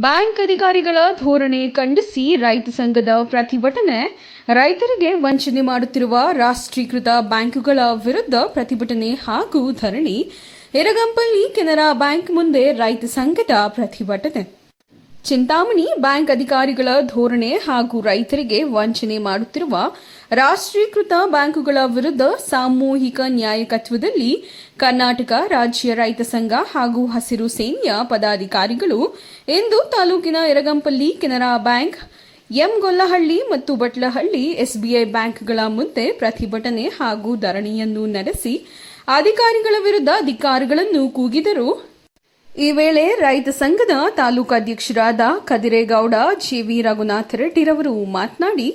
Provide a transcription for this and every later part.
Bank ಅಧಿಕಾರಿಗಳ ಧೋರಣೆ ಖಂಡಿಸಿ ರೈತ ಸಂಘದ ಪ್ರತಿಭಟನೆ. ರೈತರಿಗೆ ವಂಚನೆ ಮಾಡುತ್ತಿರುವ ರಾಷ್ಟ್ರೀಕೃತ ಬ್ಯಾಂಕುಗಳ ವಿರುದ್ಧ ಪ್ರತಿಭಟನೆ ಹಾಗೂ ಧರಣಿ. ಎರಗಂಪಲ್ಲಿ ಕೆನರಾ ಬ್ಯಾಂಕ್ ಮುಂದೆ ರೈತ ಸಂಘದ ಪ್ರತಿಭಟನೆ. ಚಿಂತಾಮಣಿ ಬ್ಯಾಂಕ್ ಅಧಿಕಾರಿಗಳ ಧೋರಣೆ ಹಾಗೂ ರೈತರಿಗೆ ವಂಚನೆ ಮಾಡುತ್ತಿರುವ ರಾಷ್ಟ್ರೀಕೃತ ಬ್ಯಾಂಕುಗಳ ವಿರುದ್ಧ ಸಾಮೂಹಿಕ ನ್ಯಾಯಕತ್ವದಲ್ಲಿ ಕರ್ನಾಟಕ ರಾಜ್ಯ ರೈತ ಸಂಘ ಹಾಗೂ ಹಸಿರು ಸೇನೆಯ ಪದಾಧಿಕಾರಿಗಳು ಇಂದು ತಾಲೂಕಿನ ಎರಗಂಪಲ್ಲಿ ಕೆನರಾ ಬ್ಯಾಂಕ್ ಎಂಗೊಲ್ಲಹಳ್ಳಿ ಮತ್ತು ಬಟ್ಲಹಳ್ಳಿ ಎಸ್ಬಿಐ ಬ್ಯಾಂಕ್ಗಳ ಮುಂದೆ ಪ್ರತಿಭಟನೆ ಹಾಗೂ ಧರಣಿಯನ್ನು ನಡೆಸಿ ಅಧಿಕಾರಿಗಳ ವಿರುದ್ಧ ಧಿಕ್ಕಾರಗಳನ್ನು ಕೂಗಿದರು ಈ ವೇಳೆ ರೈತ ಸಂಘದ ತಾಲೂಕಾಧ್ಯಕ್ಷರಾದ ಕದಿರೇಗೌಡ, ಜೆವಿ ರಘುನಾಥ ರೆಡ್ಡಿರವರು ಮಾತನಾಡಿ,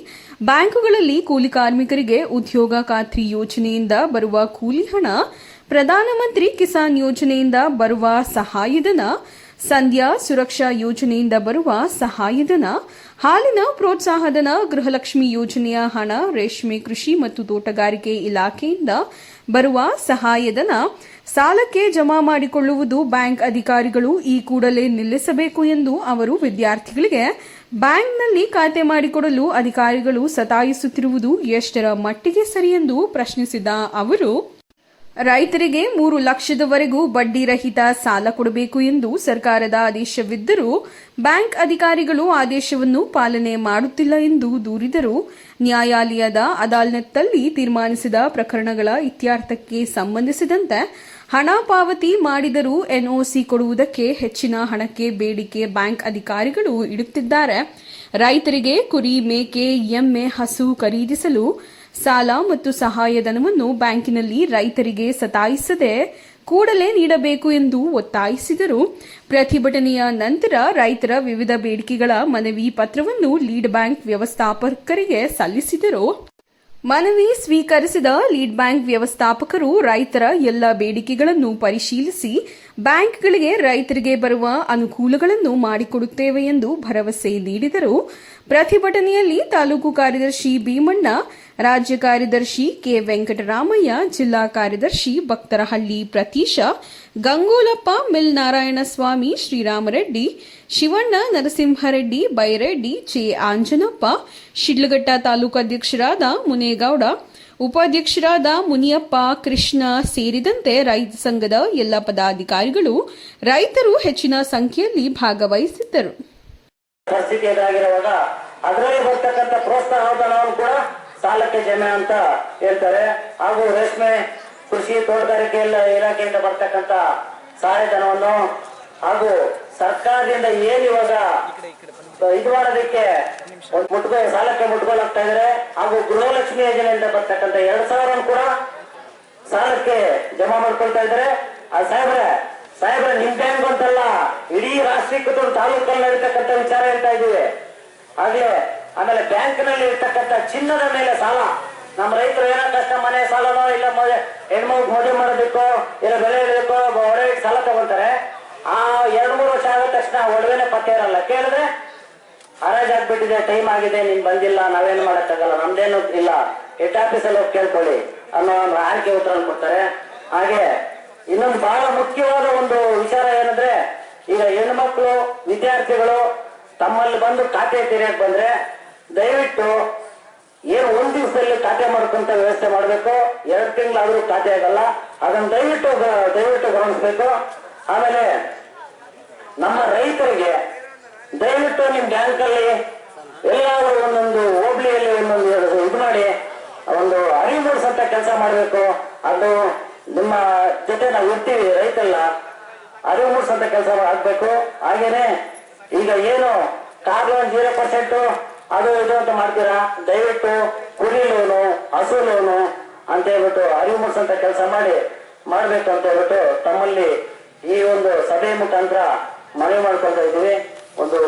ಬ್ಯಾಂಕುಗಳಲ್ಲಿ ಕೂಲಿ ಕಾರ್ಮಿಕರಿಗೆ ಉದ್ಯೋಗ ಖಾತ್ರಿ ಯೋಜನೆಯಿಂದ ಬರುವ ಕೂಲಿ ಹಣ ಪ್ರಧಾನಮಂತ್ರಿ ಕಿಸಾನ್ ಯೋಜನೆಯಿಂದ ಬರುವ ಸಹಾಯಧನ ಸಂಧ್ಯಾ ಸುರಕ್ಷಾ ಯೋಜನೆಯಿಂದ ಬರುವ ಸಹಾಯಧನ, ಹಾಲಿನ ಪ್ರೋತ್ಸಾಹಧನ, ಗೃಹಲಕ್ಷ್ಮಿ ಯೋಜನೆಯ ಹಣ, ರೇಷ್ಮೆ ಕೃಷಿ ಮತ್ತು ತೋಟಗಾರಿಕೆ ಇಲಾಖೆಯಿಂದ ಬರುವ ಸಹಾಯಧನ ಸಾಲಕ್ಕೆ ಜಮಾ ಮಾಡಿಕೊಳ್ಳುವುದು ಬ್ಯಾಂಕ್ ಅಧಿಕಾರಿಗಳು ಈ ಕೂಡಲೇ ನಿಲ್ಲಿಸಬೇಕು ಎಂದು ಅವರು ವಿದ್ಯಾರ್ಥಿಗಳಿಗೆ ಬ್ಯಾಂಕ್ನಲ್ಲಿ ಖಾತೆ ಮಾಡಿಕೊಡಲು ಅಧಿಕಾರಿಗಳು ಸತಾಯಿಸುತ್ತಿರುವುದು ಎಷ್ಟರ ಮಟ್ಟಿಗೆ ಸರಿ ಎಂದು ಪ್ರಶ್ನಿಸಿದ ಅವರು ರೈತರಿಗೆ ಮೂರು ಲಕ್ಷದವರೆಗೂ ಬಡ್ಡಿ ರಹಿತ ಸಾಲ ಕೊಡಬೇಕು ಎಂದು ಸರ್ಕಾರದ ಆದೇಶವಿದ್ದರೂ ಬ್ಯಾಂಕ್ ಅಧಿಕಾರಿಗಳು ಆದೇಶವನ್ನು ಪಾಲನೆ ಮಾಡುತ್ತಿಲ್ಲ ಎಂದು ದೂರಿದರು. ನ್ಯಾಯಾಲಯದ ಅದಾಲತ್ನಲ್ಲಿ ತೀರ್ಮಾನಿಸಿದ ಪ್ರಕರಣಗಳ ಇತ್ಯರ್ಥಕ್ಕೆ ಸಂಬಂಧಿಸಿದಂತೆ ಹಣ ಪಾವತಿ ಮಾಡಿದರೂ ಎನ್ಒಸಿ ಕೊಡುವುದಕ್ಕೆ ಹೆಚ್ಚಿನ ಹಣಕ್ಕೆ ಬೇಡಿಕೆ ಬ್ಯಾಂಕ್ ಅಧಿಕಾರಿಗಳು ಇಡುತ್ತಿದ್ದಾರೆ. ರೈತರಿಗೆ ಕುರಿ ಮೇಕೆ, ಎಮ್ಮೆ, ಹಸು ಖರೀದಿಸಲು ಸಾಲ ಮತ್ತು ಸಹಾಯಧನವನ್ನು ಬ್ಯಾಂಕಿನಲ್ಲಿ ರೈತರಿಗೆ ಸತಾಯಿಸದೆ ಕೂಡಲೇ ನೀಡಬೇಕು ಎಂದು ಒತ್ತಾಯಿಸಿದರು. ಪ್ರತಿಭಟನೆಯ ನಂತರ ರೈತರ ವಿವಿಧ ಬೇಡಿಕೆಗಳ ಮನವಿ ಪತ್ರವನ್ನು ಲೀಡ್ ಬ್ಯಾಂಕ್ ವ್ಯವಸ್ಥಾಪಕರಿಗೆ ಸಲ್ಲಿಸಿದರು. ಮನವಿ ಸ್ವೀಕರಿಸಿದ ಲೀಡ್ ಬ್ಯಾಂಕ್ ವ್ಯವಸ್ಥಾಪಕರು ರೈತರ ಎಲ್ಲ ಬೇಡಿಕೆಗಳನ್ನು ಪರಿಶೀಲಿಸಿ ಬ್ಯಾಂಕ್ಗಳಿಗೆ ರೈತರಿಗೆ ಬರುವ ಅನುಕೂಲಗಳನ್ನು ಮಾಡಿಕೊಡುತ್ತೇವೆ ಎಂದು ಭರವಸೆ ನೀಡಿದರು. ಪ್ರತಿಭಟನೆಯಲ್ಲಿ ತಾಲೂಕು ಕಾರ್ಯದರ್ಶಿ ಭೀಮಣ್ಣ ರಾಜ್ಯ ಕಾರ್ಯದರ್ಶಿ ಕೆ ವೆಂಕಟರಾಮಯ್ಯ, ಜಿಲ್ಲಾ ಕಾರ್ಯದರ್ಶಿ ಭಕ್ತರಹಳ್ಳಿ ಪ್ರತೀಶ, ಗಂಗೋಲಪ್ಪ, ಮಿಲ್ ನಾರಾಯಣಸ್ವಾಮಿ, ಶ್ರೀರಾಮರೆಡ್ಡಿ, ಶಿವಣ್ಣ, ನರಸಿಂಹರೆಡ್ಡಿ, ಬೈರೆಡ್ಡಿ, ಜೆ ಆಂಜನಪ್ಪ, ಶಿಡ್ಲಘಟ್ಟ ತಾಲೂಕು ಅಧ್ಯಕ್ಷರಾದ ಮುನೇಗೌಡ, ಉಪಾಧ್ಯಕ್ಷರಾದ ಮುನಿಯಪ್ಪ, ಕೃಷ್ಣ ಸೇರಿದಂತೆ ರೈತ ಸಂಘದ ಎಲ್ಲ ಪದಾಧಿಕಾರಿಗಳು ರೈತರು ಹೆಚ್ಚಿನ ಸಂಖ್ಯೆಯಲ್ಲಿ ಭಾಗವಹಿಸಿದ್ದರು. ಪರಿಸ್ಥಿತಿ ಎದುರಾಗಿರುವಾಗ ಅದರಲ್ಲಿ ಬರ್ತಕ್ಕಂಥ ಕೂಡ ಸಾಲಕ್ಕೆ ಜಮೆ ಅಂತ ಹೇಳ್ತಾರೆ. ಹಾಗೂ ರೇಷ್ಮೆ ಕೃಷಿ ತೋಟಗಾರಿಕೆ ಇಲಾಖೆಯಿಂದ ಬರ್ತಕ್ಕಂತ ಸಹಾಯಧನವನ್ನು ಹಾಗೂ ಸರ್ಕಾರದಿಂದ ಏನು ಇವಾಗ ಇದು ಮಾಡೋದಕ್ಕೆ ಮುಟ್ಕೋ, ಸಾಲಕ್ಕೆ ಮುಟ್ಕೊಳಾಗ್ತಾ ಇದ್ರೆ. ಹಾಗೂ ಗೃಹಲಕ್ಷ್ಮಿ ಯೋಜನೆಯಿಂದ ಬರ್ತಕ್ಕಂತ ಎರಡ್ ಸಾವಿರ ಕೂಡ ಸಾಲಕ್ಕೆ ಜಮಾ ಮಾಡ್ಕೊಳ್ತಾ ಇದ್ರೆ. ಆ ಸಾಹೇಬ್ರೆ ಸಾಹೇಬ್ರೆ ನಿಮ್ ಬ್ಯಾಂಕ್ ಅಂತಲ್ಲ ಇಡೀ ರಾಷ್ಟ್ರೀಕೃತ ತಾಲೂಕಲ್ಲಿ ನಡೀತಕ್ಕಂಥ ವಿಚಾರ ಹೇಳ್ತಾ ಇದೀವಿ ಹಾಗೆ ಆಮೇಲೆ ಬ್ಯಾಂಕ್ನಲ್ಲಿ ಇರ್ತಕ್ಕಂಥ ಚಿನ್ನದ ಮೇಲೆ ಸಾಲ. ನಮ್ಮ ರೈತರು ಏನೋ ಕಷ್ಟ, ಮನೆ ಸಾಲನೋ ಇಲ್ಲ ಹೆಣ್ಮಗ್ ಮದುವೆ ಮಾಡೋದಕ್ಕೋ ಇಲ್ಲ ಬೆಳೆ ಇಡೋದಕ್ಕೋ ಒಡವೆ ಸಾಲ ತಗೊಂತಾರೆ ಆ ಎರಡ್ ಮೂರು ವರ್ಷ ಆದ ತಕ್ಷಣ ಒಡವೆನೆ ಪತ್ತೆ ಇರಲ್ಲ. ಕೇಳಿದ್ರೆ, ಹರಾಜ್ ಆಗ್ಬಿಟ್ಟಿದೆ ಟೈಮ್ ಆಗಿದೆ, ನೀನ್ ಬಂದಿಲ್ಲ, ನಾವೇನು ಮಾಡಕ್ಕಾಗಲ್ಲ, ನಮ್ದೇನು ಇಲ್ಲ. ಹೆಡ್ ಆಫೀಸಲ್ಲಿ ಹೋಗಿ ಕೇಳ್ಕೊಳ್ಳಿ ಅನ್ನೋ ಒಂದು ಆಯ್ಕೆ ಉತ್ತರ ಕೊಡ್ತಾರೆ. ಹಾಗೆ ಇನ್ನೊಂದು ಬಹಳ ಮುಖ್ಯವಾದ ಒಂದು ವಿಚಾರ ಏನಂದ್ರೆ, ಈಗ ಹೆಣ್ಮಕ್ಳು, ವಿದ್ಯಾರ್ಥಿಗಳು ತಮ್ಮಲ್ಲಿ ಬಂದು ಖಾತೆ ತೆರೆಯಕ್ ಬಂದ್ರೆ ದಯವಿಟ್ಟು ಏನು ಒಂದ್ ದಿವಸದಲ್ಲಿ ಖಾತೆ ಮಾಡ್ಕೊಂತ ವ್ಯವಸ್ಥೆ ಮಾಡಬೇಕು, ಎರಡು ತಿಂಗಳಾದ್ರೂ ಖಾತೆ ಆಗಲ್ಲ. ಅದನ್ನ ದಯವಿಟ್ಟು ದಯವಿಟ್ಟು ಗಮನಿಸ್ಬೇಕು. ಆಮೇಲೆ ನಮ್ಮ ರೈತರಿಗೆ ದಯವಿಟ್ಟು ನಿಮ್ ಬ್ಯಾಂಕ್ ಅಲ್ಲಿ ಎಲ್ಲಾದ್ರೂ ಒಂದೊಂದು ಹೋಬ್ಳಿಯಲ್ಲಿ ಒಂದೊಂದು ಇದು ಮಾಡಿ, ಒಂದು ಅರಿವು ಮೂಡಿಸಂತ ಕೆಲಸ ಮಾಡಬೇಕು. ಅದು ನಿಮ್ಮ ಜೊತೆ ನಾವು ಇರ್ತೀವಿ ರೈತಲ್ಲ ಅರಿವು ಮೂಡಿಸಂತ ಕೆಲಸ ಆಗ್ಬೇಕು. ಹಾಗೇನೆ ಈಗ ಏನು ಕಾರ್ ಲೋನ್ ಜೀರೋ ಪರ್ಸೆಂಟ್ ಅದು ಇದು ಅಂತ ಮಾಡ್ತೀರಾ? ದಯವಿಟ್ಟು ಕುರಿ ಲೋನು ಹಸು ಲೋನು ಅಂತ ಹೇಳ್ಬಿಟ್ಟು ಅರಿವು ಮೂಡಿಸಂತ ಕೆಲಸ ಮಾಡಿ ಮಾಡ್ಬೇಕು ಅಂತ ಹೇಳ್ಬಿಟ್ಟು ತಮ್ಮಲ್ಲಿ ಈ ಒಂದು ಸಭೆ ಮುಖಾಂತರ ಮನವಿ ಮಾಡ್ಕೊಳ್ತಾ ಇದ್ದೀವಿ. ಒಂದು